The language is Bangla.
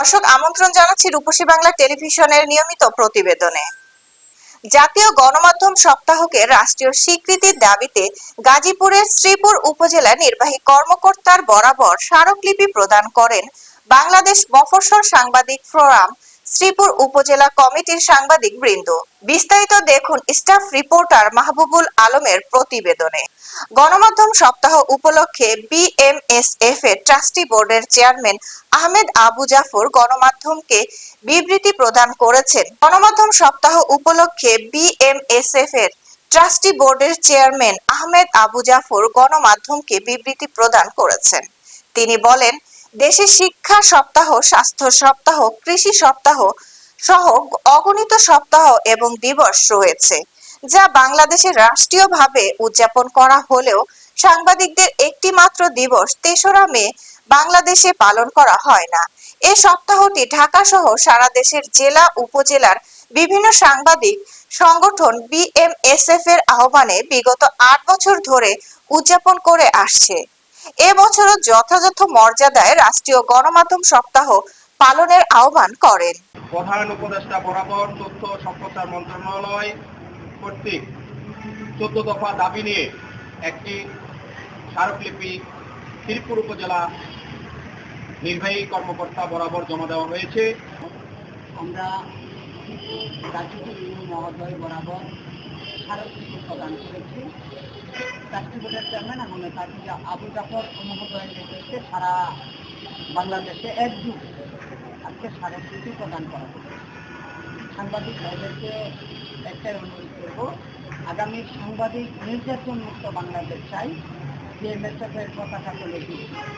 দর্শক, আমন্ত্রণ জানাচ্ছি রূপসী বাংলা টেলিভিশনের নিয়মিত প্রতিবেদনে। জাতীয় গণমাধ্যম সপ্তাহকে রাষ্ট্রীয় স্বীকৃতির দাবিতে গাজীপুরের শ্রীপুর উপজেলা নির্বাহী কর্মকর্তার বরাবর স্মারকলিপি প্রদান করেন বাংলাদেশ মফস্বল সাংবাদিক ফোরাম শ্রীপুর উপজেলা কমিটির সাংবাদিক বৃন্দ। বিস্তারিত দেখুন স্টাফ রিপোর্টার মাহবুবুল আলমের প্রতিবেদনে। গণমাধ্যম সপ্তাহ উপলক্ষে বিএমএসএফ এর ট্রাস্টি বোর্ডের চেয়ারম্যান আহমেদ আবু জাফর গণমাধ্যমকে বিবৃতি প্রদান করেছেন। গণমাধ্যম সপ্তাহ উপলক্ষে বিএমএসএফ এর ট্রাস্টি বোর্ডের চেয়ারম্যান আহমেদ আবু জাফর গণমাধ্যমকে বিবৃতি প্রদান করেছেন। তিনি বলেন দেশে শিক্ষা সপ্তাহ, স্বাস্থ্য সপ্তাহ, কৃষি সপ্তাহ সহ অগণিত সপ্তাহ এবং দিবস রয়েছে, যা বাংলাদেশে রাষ্ট্রীয়ভাবে উদযাপন করা হলেও সাংবাদিকদের একটি মাত্র দিবস তেসরা মে বাংলাদেশে পালন করা হয় না। এ সপ্তাহটি ঢাকা সহ সারা দেশের জেলা, উপজেলার বিভিন্ন সাংবাদিক সংগঠন বিএমএসএফ এর আহ্বানে বিগত আট বছর ধরে উদযাপন করে আসছে। এবছরও যথাযথ মর্যাদায় রাষ্ট্রীয় গণমাধ্যম সপ্তাহ পালনের আহ্বান করেন। প্রধান উপদেষ্টা বরাবর তথ্য সম্প্রচার মন্ত্রণালয় কর্তৃক চোদ্দ দফা দাবি নিয়ে একটি স্মারকলিপি শ্রীপুর উপজেলা নির্বাহী কর্মকর্তা বরাবর জমা দেওয়া হয়েছে। আমরা ইউনিয়ন মহোদয় বরাবর স্মারকলিপি প্রদান করেছি। ট্রাস্টি বোর্ডের চেয়ারম্যান এবং তাকে আবু জাফর মহোদয়ের নেতৃত্বে সারা বাংলাদেশে একযুগ আজকে স্মারকলিপি প্রদান করা হয়েছে। সাংবাদিক ভাইদেরকে একটাই অনুরোধ করব, আগামী সাংবাদিক নির্যাতন মুক্ত বাংলাদেশ চাই, যে মেসেজের পতাকা তুলে দিই